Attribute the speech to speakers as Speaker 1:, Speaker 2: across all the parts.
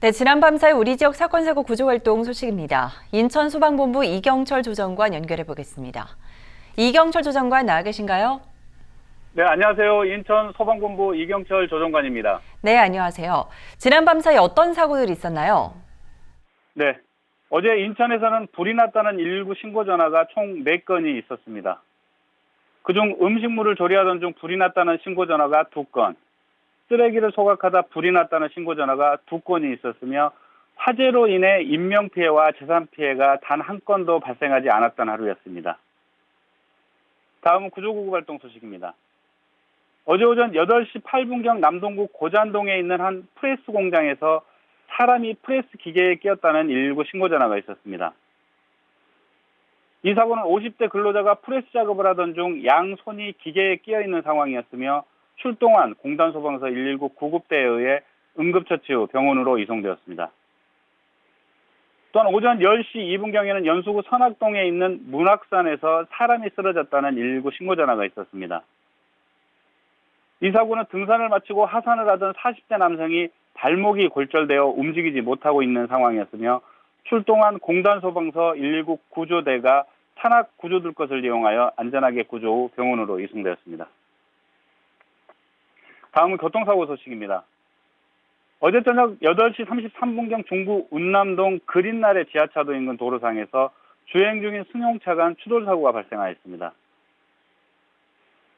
Speaker 1: 네, 지난 밤 사이 우리 지역 사건 사고 구조 활동 소식입니다. 인천 소방본부 이경철 조정관 연결해 보겠습니다. 이경철 조정관 나와 계신가요?
Speaker 2: 네, 안녕하세요. 인천 소방본부 이경철 조정관입니다.
Speaker 1: 네, 안녕하세요. 지난 밤 사이 어떤 사고들이 있었나요?
Speaker 2: 네. 어제 인천에서는 불이 났다는 119 신고 전화가 총 4건이 있었습니다. 그중 음식물을 조리하던 중 불이 났다는 신고 전화가 2건, 쓰레기를 소각하다 불이 났다는 신고 전화가 2건이 있었으며 화재로 인해 인명피해와 재산피해가 단 한 건도 발생하지 않았던 하루였습니다. 다음은 구조구급 활동 소식입니다. 어제 오전 8시 8분경 남동구 고잔동에 있는 한 프레스 공장에서 사람이 프레스 기계에 끼었다는 119 신고 전화가 있었습니다. 이 사고는 50대 근로자가 프레스 작업을 하던 중 양손이 기계에 끼어 있는 상황이었으며 출동한 공단 소방서 119 구급대에 의해 응급처치 후 병원으로 이송되었습니다. 또한 오전 10시 2분경에는 연수구 선악동에 있는 문학산에서 사람이 쓰러졌다는 119 신고 전화가 있었습니다. 이 사고는 등산을 마치고 하산을 하던 40대 남성이 발목이 골절되어 움직이지 못하고 있는 상황이었으며 출동한 공단 소방서 119 구조대가 탄압 구조들 것을 이용하여 안전하게 구조 후 병원으로 이송되었습니다. 다음은 교통사고 소식입니다. 어제 저녁 8시 33분경 중구 운남동 그린날의 지하차도 인근 도로상에서 주행 중인 승용차 간 추돌 사고가 발생하였습니다.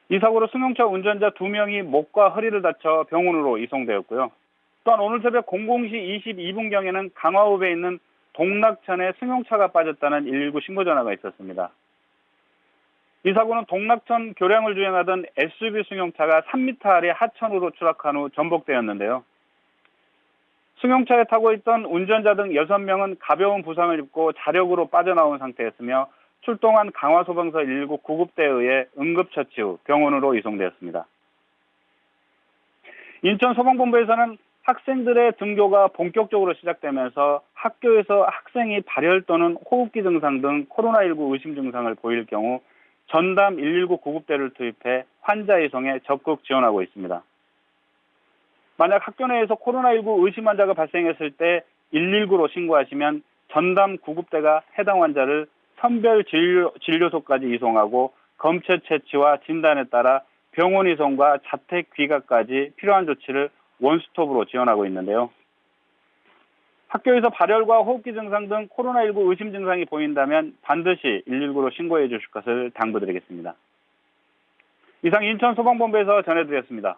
Speaker 2: 이 사고로 승용차 운전자 2명이 목과 허리를 다쳐 병원으로 이송되었고요. 또한 오늘 새벽 00시 22분경에는 강화읍에 있는 동락천에 승용차가 빠졌다는 119 신고 전화가 있었습니다. 이 사고는 동락천 교량을 주행하던 SUV 승용차가 3m 아래 하천으로 추락한 후 전복되었는데요. 승용차에 타고 있던 운전자 등 6명은 가벼운 부상을 입고 자력으로 빠져나온 상태였으며 출동한 강화소방서 119 구급대에 의해 응급처치 후 병원으로 이송되었습니다. 인천소방본부에서는 학생들의 등교가 본격적으로 시작되면서 학교에서 학생이 발열 또는 호흡기 증상 등 코로나19 의심 증상을 보일 경우 전담 119 구급대를 투입해 환자 이송에 적극 지원하고 있습니다. 만약 학교 내에서 코로나19 의심 환자가 발생했을 때 119로 신고하시면 전담 구급대가 해당 환자를 선별 진료, 진료소까지 이송하고 검체 채취와 진단에 따라 병원 이송과 자택 귀가까지 필요한 조치를 원스톱으로 지원하고 있는데요. 학교에서 발열과 호흡기 증상 등 코로나19 의심 증상이 보인다면 반드시 119로 신고해 주실 것을 당부드리겠습니다. 이상 인천 소방본부에서 전해드렸습니다.